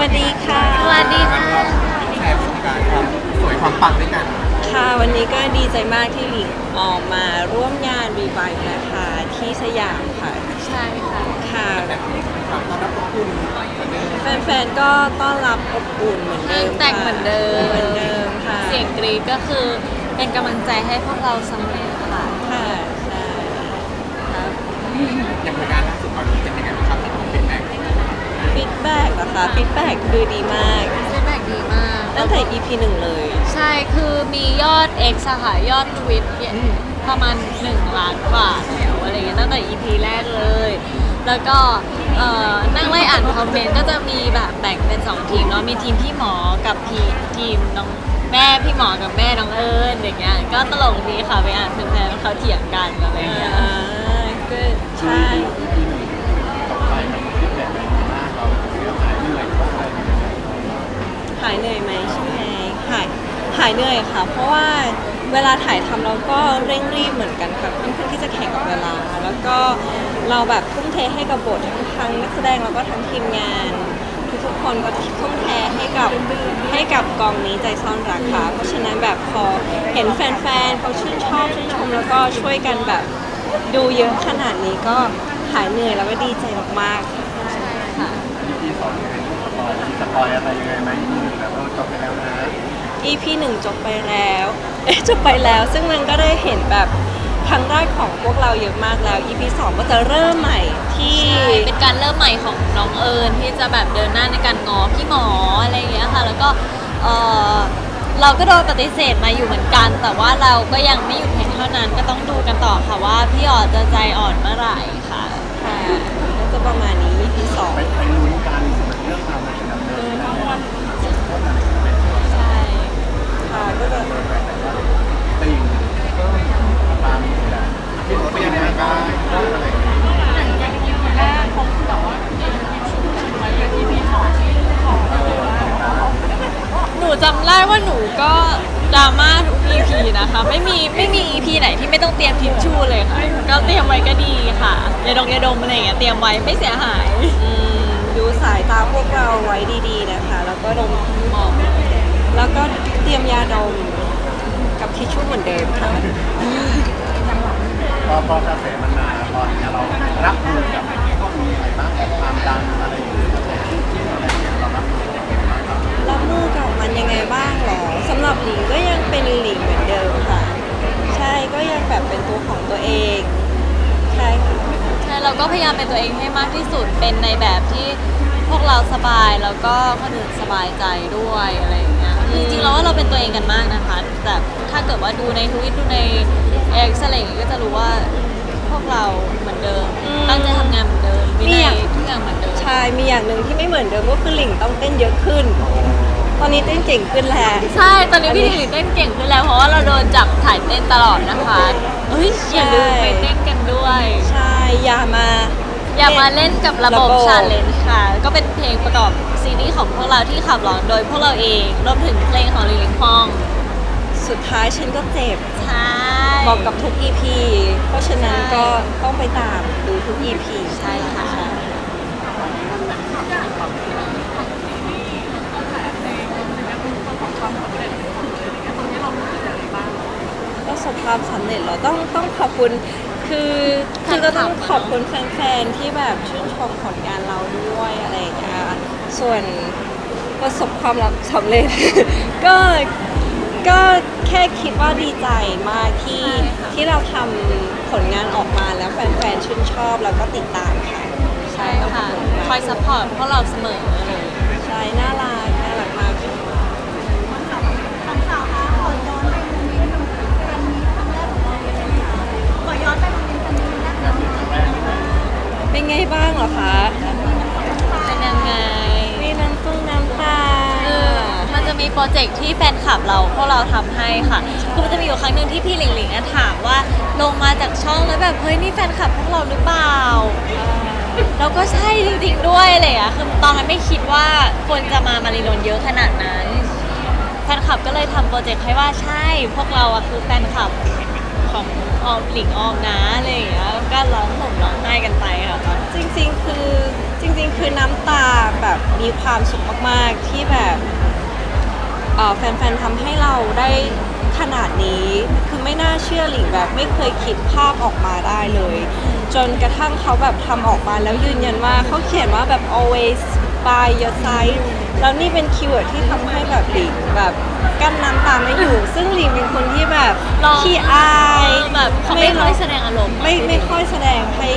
วัสดีค่ะ สวัสดีค่ะ แชร์ประสบการณ์ความสวยความปังด้วยกันค่ะวันนี้ก็ดีใจมากที่หลิงออกมาร่วมงานรีไวท์นะคะที่สยามค่ะ ใช่ค่ะ ค่ะแบบความต้อนรับอบอุ่นเหมือนเดิมแฟนๆก็ต้อนรับอบอุ่นเหมือนเดิมแต่งเหมือนเดิม เหมือนเดิมค่ะ เสียงกรีดก็คือเป็นกำลังใจให้พวกเราสำเร็จค่ คะฟีดแบ็กคือดีมาก ฟีดแบ็กดีมากตั้งแต่ EP หนึ่งเลย ใช่คือมียอด X อะค่ะยอดทวิตเนี่ยประมาณ 1 ล้านกว่าแล้วอะไรเงี้ยตั้งแต่ EP แรกเลย แล้วก็เอ่อนั่งไล่อ่านคอมเมนต์ก็จะมีแบบแบ่งเป็น 2 ทีมเนาะมีทีมพี่หมอกับทีมทีมน้องแม่พี่หมอกับแม่น้องเอิญอย่างเงี้ยก็ตลกดีค่ะไปอ่านแฟนๆเขาเถียงกันอะไรเงี้ยอ่าก็ใช่ายเหนื่อยค่ะ เพราะว่าเวลาถ่ายทำเราก็เร่งรีบเหมือนกันค่ะค่อนข้างที่จะแข่งกับเวลา แล้วก็เราแบบทุ่มเทให้กับบททั้งทั้งนักแสดงแล้วก็ทั้งทีมงาน ทุกๆคนก็ทุ่มเทให้กับให้กับกองนี้ใจซ่อนรักค่ะ เพราะฉะนั้นแบบพอเห็นแฟนๆเขาชื่นชอบชื่นชมแล้วก็ช่วยกันแบบดูเยอะขนาดนี้ก็หายเหนื่อยแล้วก็ดีใจมากๆใช่ค่ะ ที่สองยังไงสปอยมีสปอยอะไรยังไงไหมแบบเออจบไปแล้วนะ EP หนึ่งจบไปแล้วเอ๊ะจบไปแล้ว ซึ่งมันก็ได้เห็นแบบครั้งแรกของพวกเราเยอะมากแล้ว EP สองก็จะเริ่มใหม่ที่ ใช่เป็นการเริ่มใหม่ของน้องเอิญที่จะแบบเดินหน้าในการงอพี่หมออะไรอย่างเงี้ยค่ะ แล้วก็เออเราก็โดนปฏิเสธมาอยู่เหมือนกัน แต่ว่าเราก็ยังไม่หยุดเพียงเท่านั้นก็ต้องดูกันต่อค่ะว่าพี่อ๋อจะใจอ่อนเมื่อไหร่ค่ะ ค่ะก็จะประมาณนี้ EP สองไปไปลุ้นกันมันเรื่องราวไหนดำเนินไปแล้ว ใช่ ค่ะก็จะติงเพิ่มตามนี้แหละที่รถเป็นยังไงบ้างเรื่องอะไรอย่างเงี้ยหนูจำได้ว่าหนูก็ดราม่าทุก EP นะคะ ไม่มีไม่มี EP ไหนที่ไม่ต้องเตรียมทิชชู่เลยค่ะ ก็เตรียมไว้ก็ดีค่ะยาดองยาดมอะไรอย่างเงี้ยเตรียมไว้ไม่เสียหายดูสายตาพวกเราไว้ดีๆนะคะ แล้วก็ดมหมอแล้วก็ ตรียมยาดมกับทิชชู่เหมือนเดิมค่ะพอพอกระแสมันมาตอนนี้เรารับมือกับมีอะไรบ้างความดังอะไรอย่างเงี้ยอะไรอย่างเงี้ยเรารับมือยังไงบ้างครับรับมือกับมันยังไงบ้างหรอสำหรับหลิงก็ยังเป็นหลิงเหมือนเดิมค่ะ ใช่ก็ยังแบบเป็นตัวของตัวเองใช่ค่ะใช่เราก็พยายามเป็นตัวเองให้มากที่สุดเป็นในแบบที่พวกเราสบายแล้วก็คนอื่นสบายใจด้วยอะไรอย่างเงี้ย จริงๆเราว่าเราเป็นตัวเองกันมากนะคะ แต่ถ้าเกิดว่าดูในทวิตดูในเอ็กซ์อะไรอย่างเงี้ยก็จะรู้ว่าพวกเราเหมือนเดิม อืมตั้งใจทำงานเหมือนเดิมวิมีนัอยย่างทุกอย่างเหมือนเดิม ใช่มีอย่างหนึ่งที่ไม่เหมือนเดิมก็คือหลิงต้องเต้นเยอะขึ้น ตอนนี้เต้นเก่งขึ้นแล้ว ใช่ ตอนนี้พี่หลิงเต้นเก่งขึ้นแล้วเพราะว่าเราโดนจับถ่ายเต้นตลอดนะคะเฮ้ยอย่าลืมไปเต้นกันด้วย ใช่ อย่ามา อย่ามาเล่นกับระบบ ระบบชาเลนจ์ค่ะ ก็เป็นเพลงประกอบซีรีส์ของพวกเราที่ขับร้องโดยพวกเราเองรวมถึงเพลงของลิลิงฮองสุดท้ายฉันก็เจ็บใช่บอกกับทุก EP เพราะฉะนั้นใช่ก็ต้องไปตามดูทุก EP ใช่ค่ะ ประสบความสำเร็จเราต้องต้องขอบคุณ คือคือก็ต้องขอบคุณแฟนๆที่แบบชื่นชมผลงานเราด้วยอะไรอย่างเงี้ยส่วนประสบความสำเร็จ ก็ก็แค่คิดว่าดีใจมากที่ใช่ค่ะที่เราทำผลงานออกมาแล้วแฟนๆชื่นชอบแล้วก็ติดตามค่ะใช่ค่ะคอยซัพพอร์ตพวกเราเสมอเลย โปรเจกต์ที่แฟนคลับเราพวกเราทำให้ค่ะคือมันจะมีอยู่ครั้งหนึ่งที่พี่หลิงหลิงอะถามว่าลงมาจากช่องแล้วแบบเฮ้ยนี่แฟนคลับพวกเราหรือเปล่าแล้วก็ใช่จริงๆด้วยเลยอะคือตอนนั้นไม่คิดว่าคนจะมามารีนนท์เยอะขนาดนั้น แฟนคลับก็เลยทำโปรเจกต์ให้ว่าใช่พวกเราอะคือแฟนคลับของออมหลิงออมนะอะไรอย่างเงี้ยก็ร้องห่มร้องไห้กันไปค่ะจริงๆคือจริง ๆ คือน้ำตาแบบมีความสุขมากๆที่แบบ เอ่อแฟนๆทำให้เราได้ขนาดนี้ คือไม่น่าเชื่อหลิงแบบไม่เคยคิดภาพออกมาได้เลย จนกระทั่งเขาแบบทำออกมาแล้วยืนยันว่าเขาเขียนว่าแบบ always by your side แล้วนี่เป็นคีย์เวิร์ดที่ทำให้แบบหลิงแบบกั้นน้ำตาไม่อยู่ ซึ่งหลิงเป็นคนที่แบบร้องขี้อาย แบบเขาไม่ค่อยแสดงอารมณ์ไม่ไม่ค่อยแสดงให้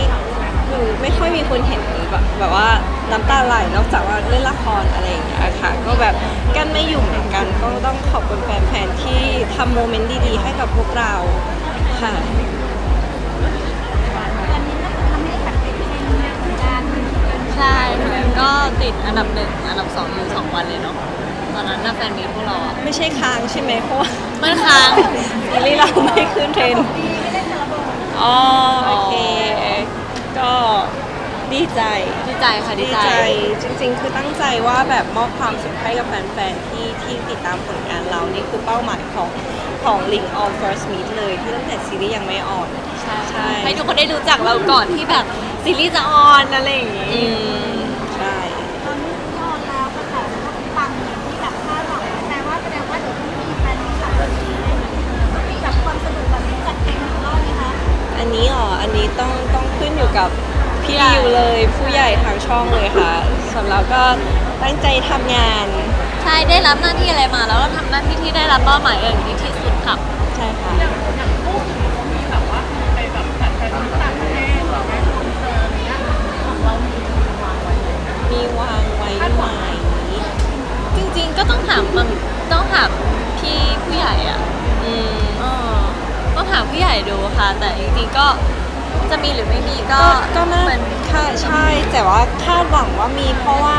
คือไม่ค่อยมีคนเห็นแบบแบบว่าน้ำตาไหลนอกจากว่าเล่นละครอะไรอย่างเงี้ยค่ะ ก็แบบกั้นไม่อยู่เหมือนกัน ก็ต้องขอบคุณแฟนๆที่ทำโมเมนต์ดีๆ ให้กับพวกเราค่ะใช่ค่ะก็ติดอันดับหนึ่งอันดับสองอยู่สองวันเลยเนาะตอนนั้นน่าแฟนมีพวกเราอะไม่ใช่ค้างใช่ไหมเพราะว่ามันค้าง ซีรีส์เราไม่ขึ้นเทรนด์อ๋อโอเคก็ ดีใจดีใจค่ะดีดีใจใจ จริง ๆ คือตั้งใจว่าแบบมอบความสุขให้กับแฟนๆที่ที่ติดตามผลงานเรานี่คือเป้าหมายของของ Link on First Meet เลยที่ตั้งแต่ซีรีส์ยังไม่ออน ใช่ใช่ ให้ทุกคนได้รู้จักเราก่อนที่แบบซีรีส์จะออนอะไรอย่างงี้อืมใช่ ตอนนี้ยอดแล้วกระแสมันก็ปังอย่างที่แบบคาดหวังแต่ว่าแสดงว่าเดี๋ยวต้องมีแฟนมีหลายคนต้องมีแบบความสนุกแบบนี้จัดเต็มอีกรอบไหมคะอันนี้อ๋ออันนี้ต้องต้องขึ้นอยู่กับ พี่ริวเลยผู้ใหญ่ทางช่องเลยค่ะส่วนเราก็ตั้งใจทำงานใช่ได้รับหน้าที่อะไรมาแล้วก็ทำหน้าที่ที่ได้รับมอบหมายอย่างดีที่สุดค่ะ ใช่ค่ะมีวางไว้ไหมจริงๆก็ต้องถามมันต้องถามพี่ผู้ใหญ่อะอืม เออต้องถามผู้ใหญ่ดูค่ะ แต่จริงๆก็ จะมีหรือไม่มีก็ก็ก็น่าเหมือนค่ะใช่แต่ว่าคาดหวังว่ามีเพราะว่า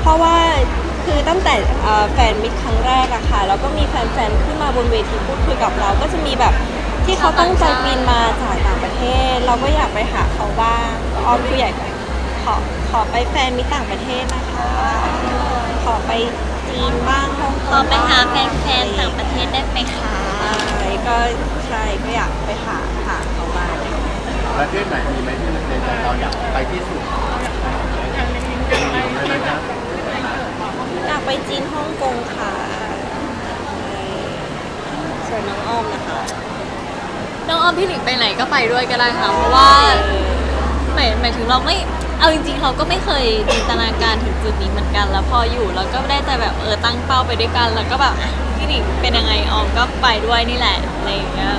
เพราะว่าคือตั้งแต่เอ่อแฟนมิตรครั้งแรกอะค่ะแล้วก็มีแฟนๆขึ้นมาบนเวทีพูดคุยกับเราก็จะมีแบบที่เขาตั้งใจบินมาจากต่างประเทศ เราก็อยากไปหาเขาบ้างอ้อมผู้ใหญ่ขอขอไปแฟนมิตรต่างประเทศนะคะ ขอไปจีนบ้างฮ่องกงขอไปหาบ้แฟนๆต่างประเทศได้ไหมคะใช่ก็ใช่ก็อยากไปหาหาเขาบ้าง ประเทศไหนมีไหมที่ในใจเราอยากไปที่สุดอยากไปจีนฮ่องกงค่ะ ส่วนน้องอ้อมนะคะ น้องออมพี่หลิงไปไหนก็ไปด้วยก็ได้ค่ะ เพราะว่าหมายหมายถึงเราไม่ เอาจริง ๆ เราก็ไม่เคยจินตนาการถึงจุดนี้เหมือนกัน แล้วพออยู่เราก็ได้แต่แบบเออตั้งเป้าไปด้วยกัน แล้วก็แบบพี่หลิงเป็นยังไงออมก็ไปด้วยนี่แหละอะไรอย่างเงี้ย